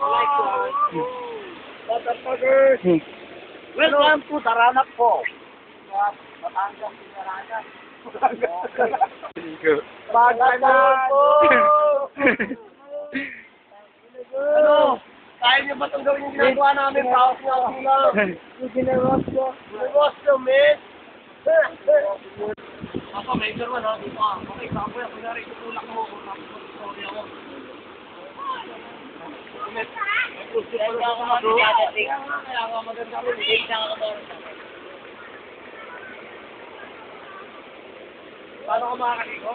Vloggers! Welcome to Taranak po. Batangas, Taranak. Batangas po! Ano? Kaya niyo ba itong gawin yung ginagawa namin? Paus na ako lang. Yung ginawa ko. Ginawa ko, man. Ako, may gano'n, ha? Dito ka. Okay, yan? Kunyari, tutulak mo. Mag-story ako. Lang ako mag Kaya nga maganda ko. Hindi lang ako Paano ka makakaligo?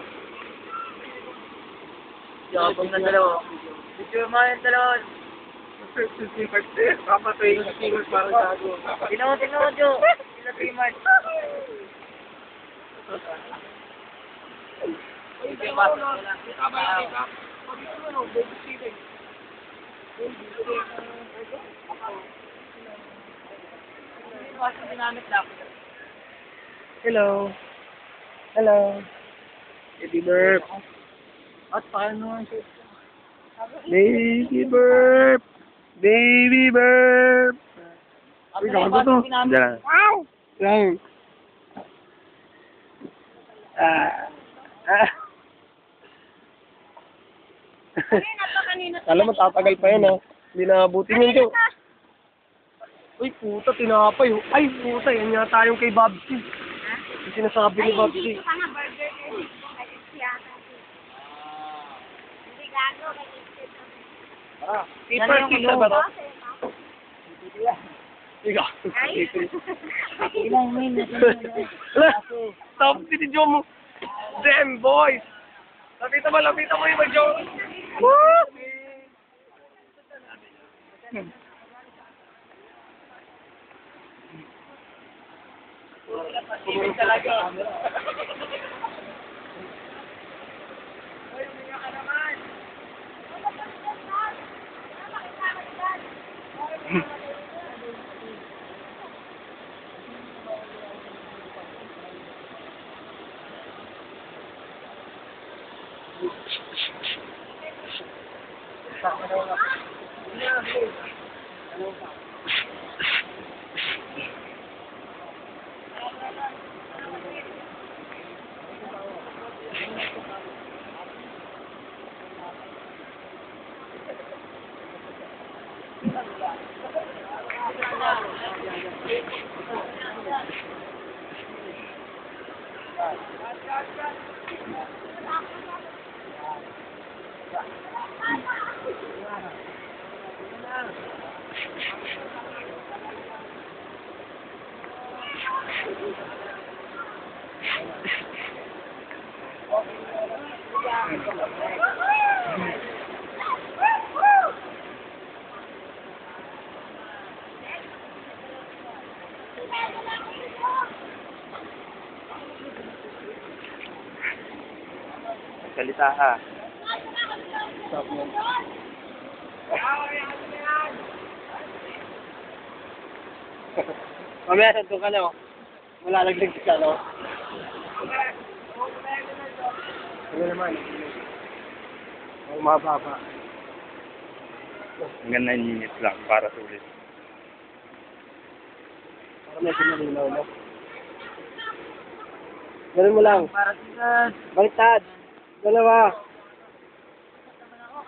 Yabang na dalawa. Video mo yung dalawa. Papatay yung steamers para gago. Tinawa, tinawa, Jo. Sila T-Mart. Hindi ba? Hello. Hello. Baby burp. At paano? Baby burp. Baby burp. Uy, gago to. Diyan. Wow! Lang. Ah. Ah. Alam mo, tatagal pa yan, ha? Hindi naabutin yun, Jo. Uy, puta, tinapay. oh. Ay, puta, yan yata yung kay Babsi. Yung sinasabi ni Babsi. Ka na burger eh. Ay, yata. Hindi gago, may isip. Paper pizza ba to? Ikaw. Ay. Ilang minutes? Stop si Jo mo. Damn, boys. Lapita mo, lapita mo yung What? Hmm. Thank you. Jo. Woo! talaga. Salita ka. Mamaya nandun ka na, oh. Malalaglag ka, no? Ano naman? Ang mababa. Hanggang 9 minutes lang para sulit. Para medyo malinaw, no? Ganun mo lang. Para sa Baliktad. Dalawa.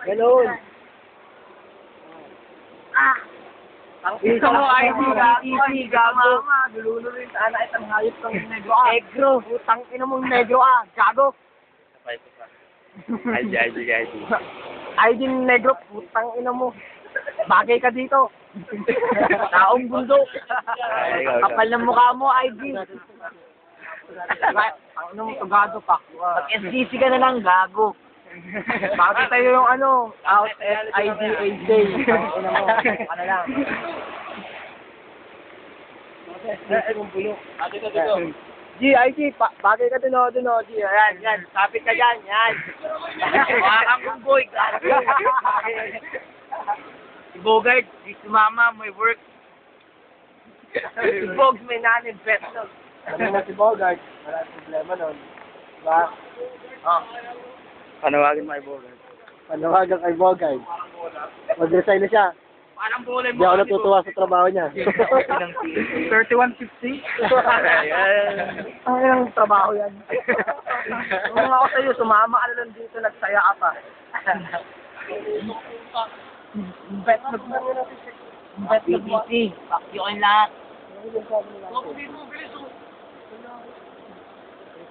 Ganun. Ah! Ang isa mo ay di easy, gago. Dululo rin sana itang hayop kang negro ah. Negro. Putang ina mong negro ah. Gago. Sabay ko pa. ID, ID, ID. Ay din negro. Putang ina mo. Bagay ka dito. Taong bundok. Kapal ng mukha mo, ID. Ano mo, tugado pa. Pag SDC ka na lang, gago. Bakit tayo yung ano, out ID, AJ. Ang ina mo, ano lang. G, IG, pa bagay ka dun o, dun o, G. Ayan, yan. Kapit ka dyan, yan. Mga kang boy. Si Bogart, si Mama, may work. Si Bogs, may nanin pesos. Ano na si Bogart? Wala problema nun. Diba? Oh. Panawagan mo kay Bogart. Panawagan kay Bogart. Mag-resign na siya. Parang bulay Hindi ako natutuwa sa trabaho niya. 3150? Ayan. Ay, ang trabaho yan. Kung ako sa'yo, sumama ka na lang dito, nagsaya ka pa. Bet na Bet na BBT. Pakyo kayo lahat. Ang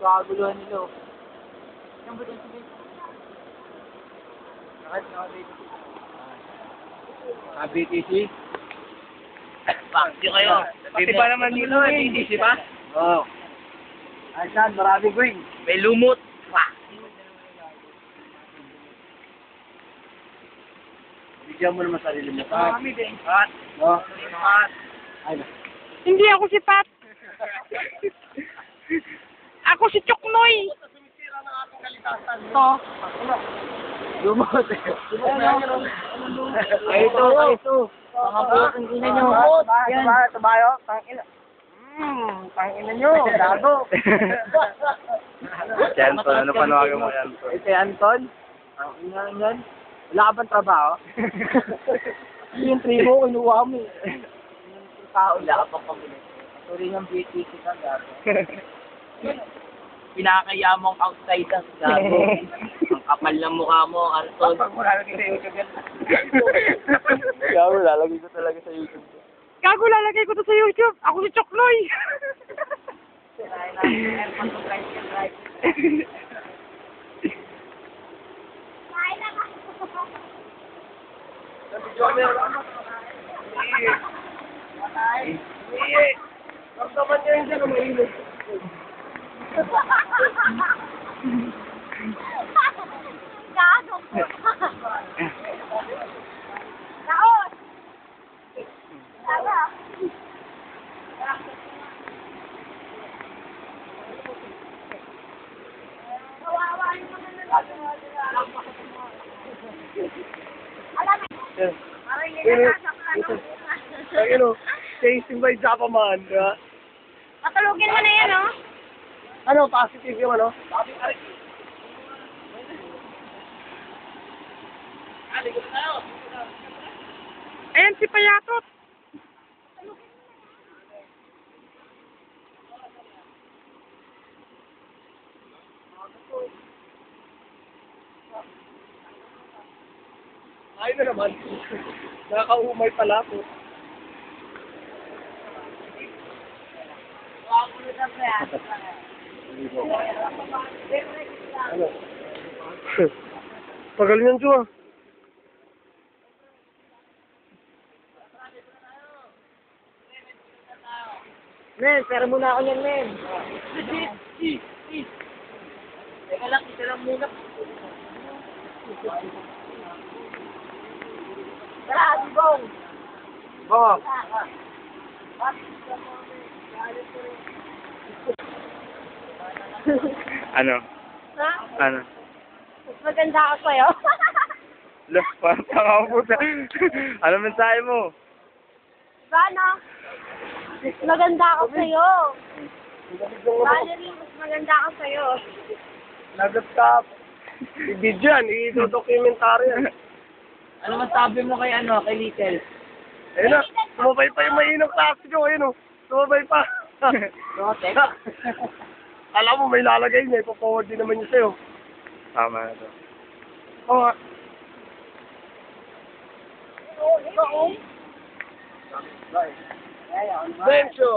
kaguluhan nila. oh. Yung ba yung BTC? Pakyo kayo. Pati ba naman dito, BTC ba? Oo. Ay, saan? Marami ko May lumot. Wah. Bigyan mo naman sarili mo. Marami din. At, No? at, Hindi ako si Pat. ako si Choknoy. To. lumot. Ay, ito, ay, ito. Mga bukong ina nyo. Yan. Ito ba yun? Tang ina. Hmm, tang ina nyo. Gago. Si Anton, ano panawagan mo yan? Si Anton. Ang ina yan. Wala ka bang trabaho? Yung primo, kinuha mo. eh. Yung tao, wala ka pang pamili. Sorry ng BTC ka, gago. Pinakaya mong outsider, gago. Ang kapal ng mukha mo, Anton. Kaya mo, lalagay ko talaga sa YouTube. Gago lalagay ko to sa YouTube. Ako si Choknoy. Ramdaman niya yun siya na mainit. Gago. Naon. Tara. Kawawa yung mga nalalaman. Alam mo, parang yun ang nasa plano. Ang ino, chasing by Japaman, di ba? Mo na yan, oh. Ano, positive yung ano? Ayan si Payatot. Ay na naman. Nakakaumay pala po. Ano? Pagal niyan, Chua. Men, pero muna ako yan, men. Teka lang, isa lang muna. Tara, Bong! Baka. Ano? Ha? Ano? Mas maganda ako sa'yo. Lo, parang tanga mo puta. Ano mensahe mo? Sana, mas maganda ako sa'yo. Valerie, mas maganda ako sa'yo. Lagat ka. I-video yan, i-documentary yan. Ano masabi mo kay ano, kay Little? Ayun na, sumabay pa yung mainong klase ko, ayun o. Sumabay pa. Rotek? Alam mo, may lalagay niya, ipo-forward din naman niya sa'yo. Tama na to. Oo nga. Bencho!